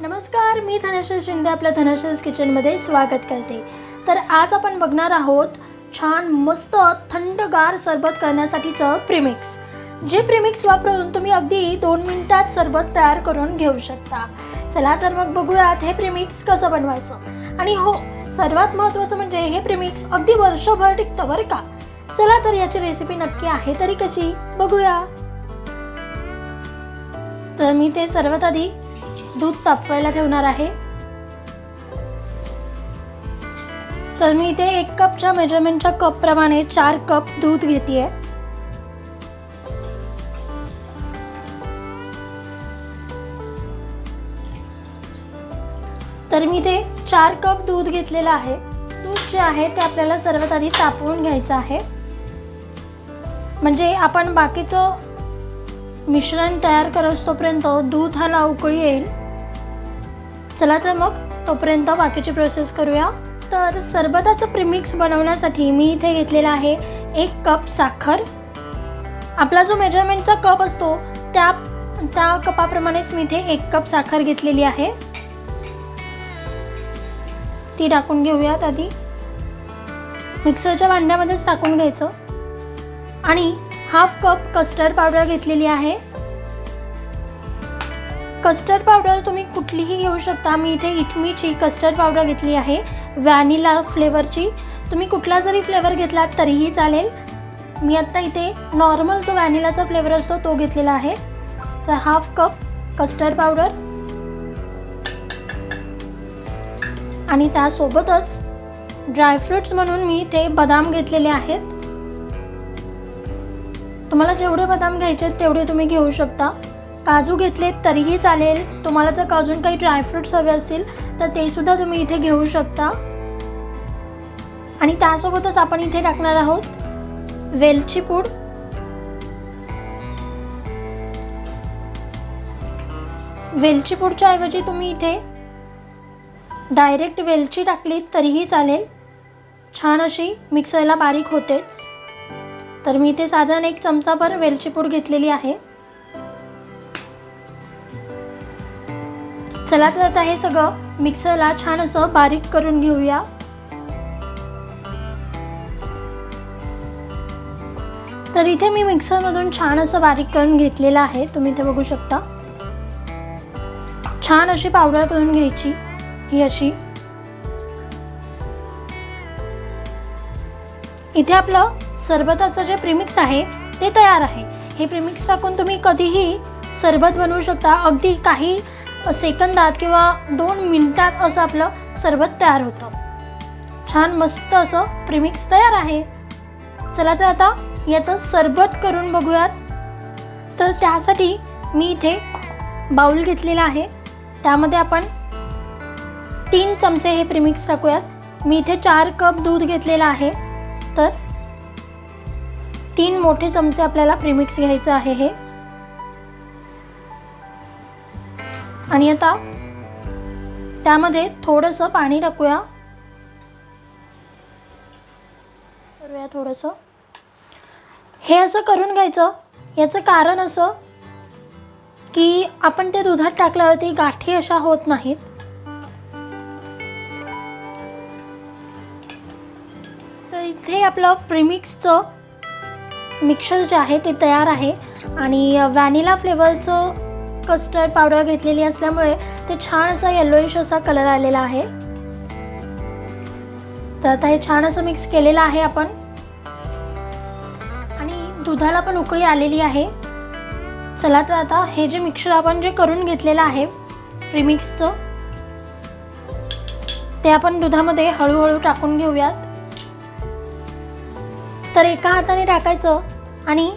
नमस्कार मी धनश्री शिंदे आपल्या धनश्रीज किचनमध्ये स्वागत करते. तर आज आपण बघणार आहोत छान मस्त थंडगार सरबत करण्यासाठीचं प्रिमिक्स जे प्रिमिक्स वापरून तुम्ही अगदी दोन मिनिटात सरबत तयार करून घेऊ शकता. चला तर मग बघूयात हे प्रिमिक्स कसं बनवायचं. आणि हो सर्वात महत्त्वाचं म्हणजे हे प्रिमिक्स अगदी वर्षभर टिकतं बरं का. चला तर याची रेसिपी नक्की आहे तरी कशी? बघूया. तर मी ते सर्वात आधी दूध तापवायला ठेवणार आहे. तर मी इथे एक कपच्या मेजरमेंटच्या कपप्रमाणे चार कप दूध घेते तर मी इथे चार कप दूध घेतलेलं आहे. दूध जे आहे ते आपल्याला सर्वात आधी तापवून घ्यायचं आहे. म्हणजे आपण बाकीचं मिश्रण तयार करतोपर्यंत दूध हा उकळी येईल. चला तर मग तोपर्यंत बाकीची प्रोसेस करूया. तर सरबताचं प्रीमिक्स बनवण्यासाठी मी इथे घेतलेला आहे एक कप साखर. आपला जो मेजरमेंटचा कप असतो त्या त्या कपाप्रमाणेच मी इथे एक कप साखर घेतलेली आहे. ती टाकून घेऊयात आधी. मिक्सरच्या भांड्यामध्येच टाकून घ्यायचं. आणि हाफ कप कस्टर्ड पावडर घेतलेली आहे. कस्टर्ड पावडर तुम्ही कुठलीही घेऊ शकता. मी इथे इटमीची कस्टर्ड पावडर घेतली आहे. व्हॅनिला फ्लेवरची तुम्ही कुठला जरी फ्लेवर घेतलात तरीही चालेल. मी आत्ता इथे नॉर्मल जो व्हॅनिलाचा फ्लेवर असतो तो घेतलेला आहे. तर हाफ कप कस्टर्ड पावडर आणि त्यासोबतच ड्रायफ्रुट्स म्हणून मी इथे बदाम घेतलेले आहेत. तुम्हाला जेवढे बदाम घ्यायचे आहेत तेवढे तुम्ही घेऊ शकता. काजू घेतले तरीही चालेल. तुम्हाला जर अजून काही ड्रायफ्रुट्स हवे असतील तर ते सुद्धा तुम्ही इथे घेऊ शकता. आणि त्यासोबतच आपण इथे टाकणार आहोत वेलची पूड. वेलची पूडच्या ऐवजी तुम्ही इथे डायरेक्ट वेलची टाकली तरीही चालेल. छान अशी मिक्सरला बारीक होतेच. तर मी इथे साधारण एक चमचाभर वेलची पूड घेतलेली आहे. चला तर आता हे सगळं मिक्सरला छान असं बारीक करून घेऊया. तर इथे मी मिक्सरमधून छान असं बारीक करून घेतलेलं आहे. तुम्ही इथे बघू शकता. छान अशी पावडर करून घ्यायची ही अशी. इथे आपलं सरबताचं जे प्रिमिक्स आहे ते तयार आहे. हे प्रिमिक्स टाकून तुम्ही कधीही सरबत बनवू शकता. अगदी काही सेकंदात किंवा दोन मिनटात असं आपलं सरबत तयार होतं. छान मस्त असं प्रिमिक्स तयार आहे. चला तर आता याचं सरबत करून बघूयात. तर त्यासाठी मी इथे बाऊल घेतलेला आहे. त्यामध्ये आपण तीन चमचे हे प्रिमिक्स टाकूयात. मी इथे चार कप दूध घेतलेलं आहे. तर तीन मोठे चमचे आपल्याला प्रिमिक्स घ्यायचं आहे हे. आणि आता त्यामध्ये थोडंसं पाणी टाकूया. करूया थोडंसं. हे असं करून घ्यायचं. याचं कारण असं की आपण ते दुधात टाकल्यावरती गाठी अशा होत नाहीत. तर इथे आपलं प्रिमिक्सचं मिक्सर जे आहे ते तयार आहे आणि व्हॅनिला फ्लेवरचं कस्टर्ड पावडर घेतलेली असल्यामुळे ते छान असा येल्लोइश असा कलर आलेला आहे. तर आता हे छान असं मिक्स केलेलं आहे आपण. आणि दुधाला पण उकळी आलेली आहे. चला तर आता हे जे मिक्सर आपण जे करून घेतलेलं आहे प्रीमिक्सचं ते आपण दुधामध्ये हळूहळू टाकून घेऊयात. तर एका हाताने टाकायचं आणि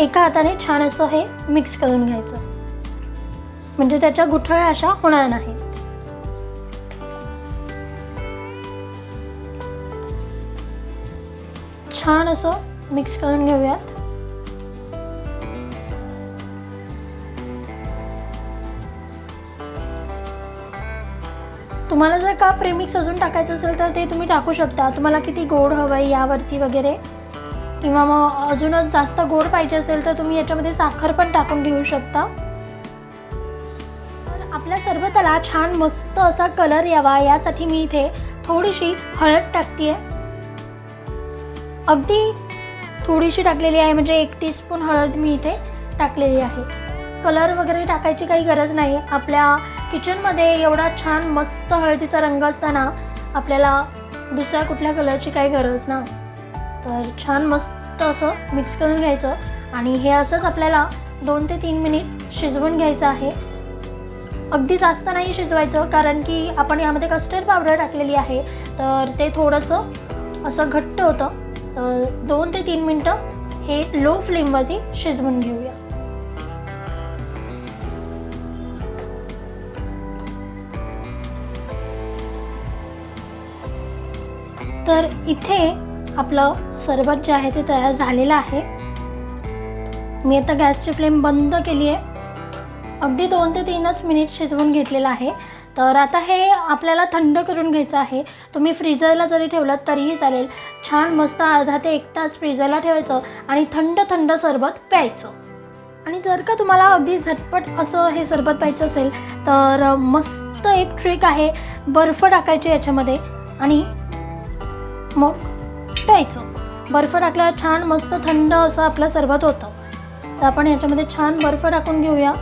एका हाताने छान असं हे मिक्स करून घ्यायचं. म्हणजे त्याच्या गुठळ्या अशा होणार नाहीत. छान असं मिक्स करून घेऊयात. तुम्हाला जर का प्रेमिक्स अजून टाकायचं असेल तर ते तुम्ही टाकू शकता. तुम्हाला किती गोड हवं आहे यावरती वगैरे. किंवा मग अजूनच जास्त गोड पाहिजे असेल तर तुम्ही याच्यामध्ये साखर पण टाकून घेऊ शकता. तर आपल्या सरबताला छान मस्त असा कलर यावा यासाठी मी इथे थोडीशी हळद टाकते अगदी थोडीशी टाकलेली आहे म्हणजे एक टीस्पून हळद मी इथे टाकलेली आहे. कलर वगैरे टाकायची काही गरज नाही. आपल्या किचनमध्ये एवढा छान मस्त हळदीचा रंग असताना आपल्याला दुसऱ्या कुठल्या कलरची काही गरज नाही. तर छान मस्त असं मिक्स करून घ्यायचं. आणि हे असंच आपल्याला दोन ते तीन मिनिट शिजवून घ्यायचं आहे. अगदी जास्त नाही शिजवायचं कारण की आपण यामध्ये कस्टर्ड पावडर टाकलेली आहे. तर ते थोडंसं असं घट्ट होतं. तर दोन ते तीन मिनटं हे लो फ्लेमवरती शिजवून घेऊया. तर इथे आपलं सरबत जे आहे ते तयार झालेलं आहे. मी आता गॅसची फ्लेम बंद केली आहे. अगदी दोन ते तीनच मिनिट शिजवून घेतलेलं आहे. तर आता हे आपल्याला थंड करून घ्यायचं आहे. तुम्ही फ्रीजरला जरी ठेवलं तरीही चालेल. छान मस्त अर्धा ते एक तास फ्रीजरला ठेवायचं आणि थंड थंड सरबत प्यायचं. आणि जर का तुम्हाला अगदी झटपट असं हे सरबत प्यायचं असेल तर मस्त एक ट्रिक आहे बर्फ टाकायचे याच्यामध्ये. आणि मग प्यायचं. बर्फ टाकल्यावर छान मस्त थंड असं आपलं सरबत होतं. तर आपण याच्यामध्ये छान बर्फ टाकून घेऊया.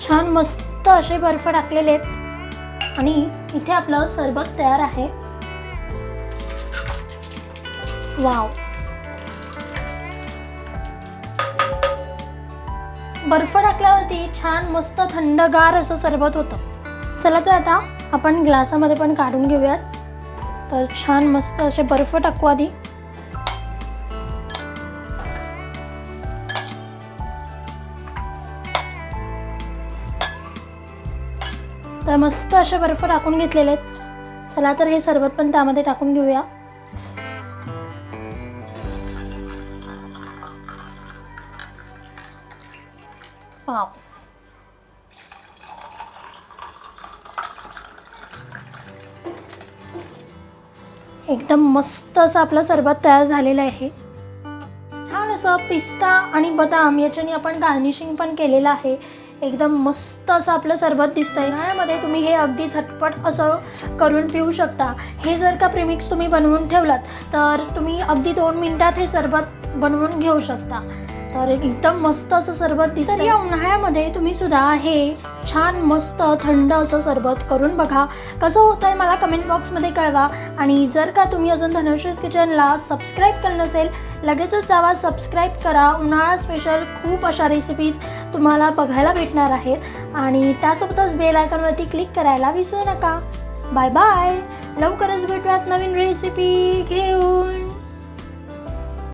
छान मस्त असे बर्फ टाकलेले आहेत. आणि इथे आपलं सरबत तयार आहे. वाव. बर्फ टाकल्यावरती छान मस्त थंडगार असं सरबत होतं. चला तर आता आपण ग्लासामध्ये पण काढून घेऊयात. तर छान मस्त असे बर्फ टाकू आधी. तर मस्त असे बर्फ टाकून घेतलेले आहेत. चला तर हे सरबत पण त्यामध्ये टाकून घेऊया. वाव एकदम मस्त असं आपलं सरबत तयार झालेलं आहे. छान असं पिस्ता आणि बदाम याच्याने आपण गार्निशिंग पण केलेलं आहे. एकदम मस्त असं आपलं सरबत दिसतंय. उन्हाळ्यामध्ये तुम्ही हे अगदी झटपट असं करून पिऊ शकता. हे जर का प्रिमिक्स तुम्ही बनवून ठेवलात तर तुम्ही अगदी दोन मिनिटात हे सरबत बनवून घेऊ शकता. तर एकदम मस्त असं सरबत दिसतं या उन्हाळ्यामध्ये तुम्ही सुद्धा हे छान मस्त थंड असं सरबत करून बघा. कसं होतं आहे मला कमेंट बॉक्समध्ये कळवा. आणि जर का तुम्ही अजून धनुष्यस किचनला सबस्क्राईब केलं नसेल लगेचच जावा सबस्क्राईब करा. उन्हाळा स्पेशल खूप अशा रेसिपीज तुम्हाला बघायला भेटणार आहेत. आणि त्यासोबतच बेल आयकॉनवरती क्लिक करायला विसरू नका. बाय बाय लवकरच भेटूयात नवीन रेसिपी घेऊन.